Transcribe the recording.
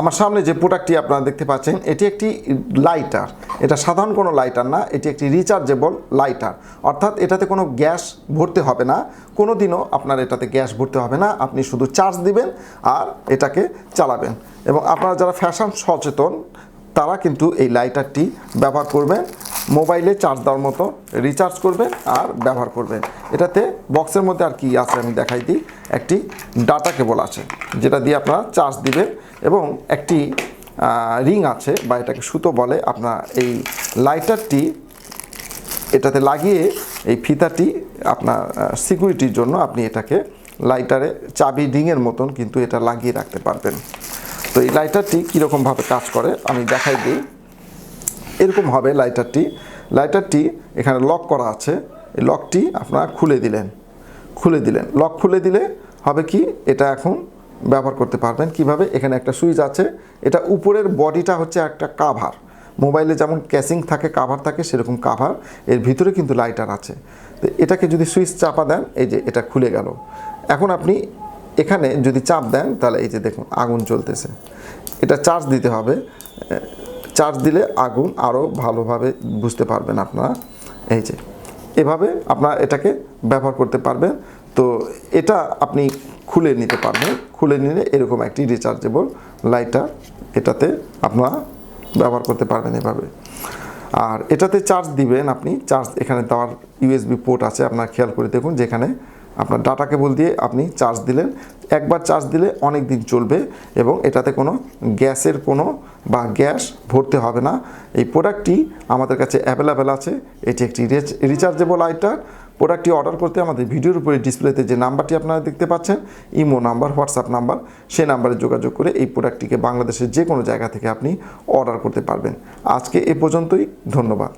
আমার সামনে যে প্রোডাক্টটি আপনারা দেখতে পাচ্ছেন, এটি একটি লাইটার এটা সাধারণ কোনো লাইটার না, এটি একটি রিচার্জেবল লাইটার অর্থাৎ এটাতে কোনো গ্যাস ভরতে হবে না কোনো দিনও আপনার এটাতে গ্যাস ভরতে হবে না, আপনি শুধু চার্জ দিবেন আর এটাকে চালাবেন। এবং আপনারা যারা ফ্যাশন সচেতন, তারা কিন্তু এই লাইটারটি ব্যবহার করবেন। মোবাইলে চার্জ দেওয়ার মতো রিচার্জ করবে আর ব্যবহার করবেন। এটাতে বক্সের মধ্যে আর কি আছে আমি দেখাই দিই। একটি ডাটা কেবল আছে, যেটা দিয়ে আপনারা চার্জ দিবেন এবং একটি রিং আছে বা এটাকে সুতো বলে আপনার এই লাইটারটি এটাতে লাগিয়ে এই ফিতাটি আপনার সিকিউরিটির জন্য আপনি এটাকে লাইটারে চাবি রিংয়ের মতন কিন্তু এটা লাগিয়ে রাখতে পারবেন। তো এই লাইটারটি কীরকমভাবে কাজ করে আমি দেখাই দিই। এরকম হবে লাইটারটি। লাইটারটি এখানে লক করা আছে। এই লকটি আপনারা খুলে দিলেন। খুলে দিলেন। লক খুলে দিলে হবে কি? এটা এখন ব্যবহার করতে পারবেন। কীভাবে? এখানে একটা সুইচ আছে। এটা উপরের বডিটা হচ্ছে একটা কাভার মোবাইলে যেমন ক্যাসিং থাকে কাভার থাকে, সেরকম কাভার এর ভিতরে কিন্তু লাইটার আছে। তো এটাকে যদি সুইচ চাপা দেন, এই যে এটা খুলে গেল। এখন আপনি এখানে যদি চাপ দেন, তাহলে এই যে দেখুন, আগুন চলতেছে এটা চার্জ দিতে হবে। চার্জ দিলে আগুন আরও ভালোভাবে বুঝতে পারবেন আপনারা। এই যে, এভাবে আপনারা এটাকে ব্যবহার করতে পারবেন। তো এটা আপনি খুলে নিতে পারবেন। খুলে নিলে এরকম একটি রিচার্জেবল লাইটার এটাতে আপনারা ব্যবহার করতে পারবেন এভাবে। আর এটাতে চার্জ দিবেন আপনি। চার্জ এখানে দেওয়ার ইউএসবি পোর্ট আছে, আপনারা খেয়াল করে দেখুন যেখানে আপনার ডাটা কেবল দিয়ে আপনি চার্জ দিলেন। একবার চার্জ দিলে অনেক দিন চলবে এবং এটাতে কোনো গ্যাসের কোনো বা গ্যাস ভরতে হবে না। এই প্রোডাক্টটি আমাদের কাছে অ্যাভেলেবেল আছে। এটি একটি রিচার্জেবল আইটার প্রোডাক্টটি অর্ডার করতে আমাদের ভিডিওর উপরে ডিসপ্লেতে যে নাম্বারটি আপনারা দেখতে পাচ্ছেন ইমো নাম্বার হোয়াটসঅ্যাপ নাম্বার সেই নাম্বারে যোগাযোগ করে এই প্রোডাক্টটিকে বাংলাদেশের যে কোনো জায়গা থেকে আপনি অর্ডার করতে পারবেন। আজকে এ পর্যন্তই, ধন্যবাদ।